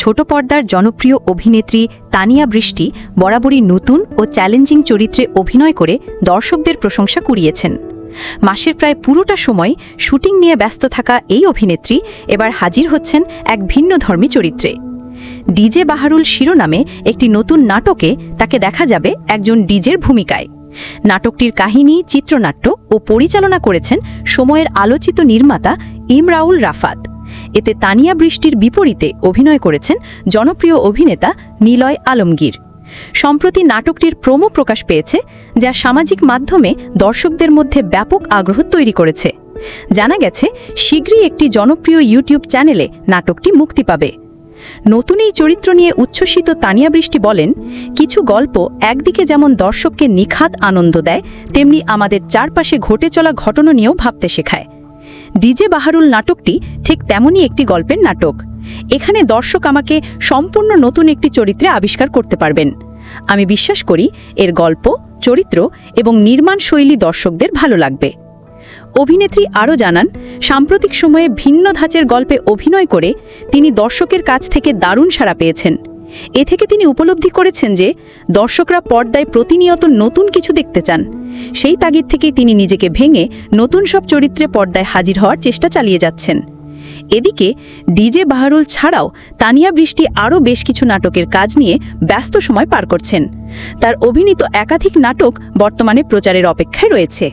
ছোট পর্দার জনপ্রিয় অভিনেত্রী তানিয়া বৃষ্টি বরাবরই নতুন ও চ্যালেঞ্জিং চরিত্রে অভিনয় করে দর্শকদের প্রশংসা কুড়িয়েছেন। মাসের প্রায় পুরোটা সময় শুটিং নিয়ে ব্যস্ত থাকা এই অভিনেত্রী এবার হাজির হচ্ছেন এক ভিন্ন ধর্মী চরিত্রে। ডিজে বাহারুল শিরোনামে একটি নতুন নাটকে তাকে দেখা যাবে একজন ডিজের ভূমিকায়। নাটকটির কাহিনী, চিত্রনাট্য ও পরিচালনা করেছেন সময়ের আলোচিত নির্মাতা ইমরাউল রাফাত। এতে তানিয়া বৃষ্টির বিপরীতে অভিনয় করেছেন জনপ্রিয় অভিনেতা নিলয় আলমগীর। সম্প্রতি নাটকটির প্রোমো প্রকাশ পেয়েছে, যা সামাজিক মাধ্যমে দর্শকদের মধ্যে ব্যাপক আগ্রহ তৈরি করেছে। জানা গেছে, শীঘ্রই একটি জনপ্রিয় ইউটিউব চ্যানেলে নাটকটি মুক্তি পাবে। নতুন এই চরিত্র নিয়ে উচ্ছ্বসিত তানিয়া বৃষ্টি বলেন, কিছু গল্প একদিকে যেমন দর্শককে নিখাত আনন্দ দেয়, তেমনি আমাদের চারপাশে ঘটে চলা ঘটনা নিয়েও ভাবতে শেখায়। ডিজে বাহারুল নাটকটি ঠিক তেমনই একটি গল্পের নাটক। এখানে দর্শক আমাকে সম্পূর্ণ নতুন একটি চরিত্রে আবিষ্কার করতে পারবেন। আমি বিশ্বাস করি এর গল্প, চরিত্র এবং নির্মাণ শৈলী দর্শকদের ভালো লাগবে। অভিনেত্রী আরও জানান, সাম্প্রতিক সময়ে ভিন্ন ধাঁচের গল্পে অভিনয় করে তিনি দর্শকের কাছ থেকে দারুণ সাড়া পেয়েছেন। এ থেকে তিনি উপলব্ধি করেছেন যে দর্শকরা পর্দায় প্রতিনিয়ত নতুন কিছু দেখতে চান। সেই তাগিদ থেকেই তিনি নিজেকে ভেঙে নতুন সব চরিত্রে পর্দায় হাজির হওয়ার চেষ্টা চালিয়ে যাচ্ছেন। এদিকে ডিজে বাহারুল ছাড়াও তানিয়া বৃষ্টি আরও বেশ কিছু নাটকের কাজ নিয়ে ব্যস্ত সময় পার করছেন। তার অভিনীত একাধিক নাটক বর্তমানে প্রচারের অপেক্ষায় রয়েছে।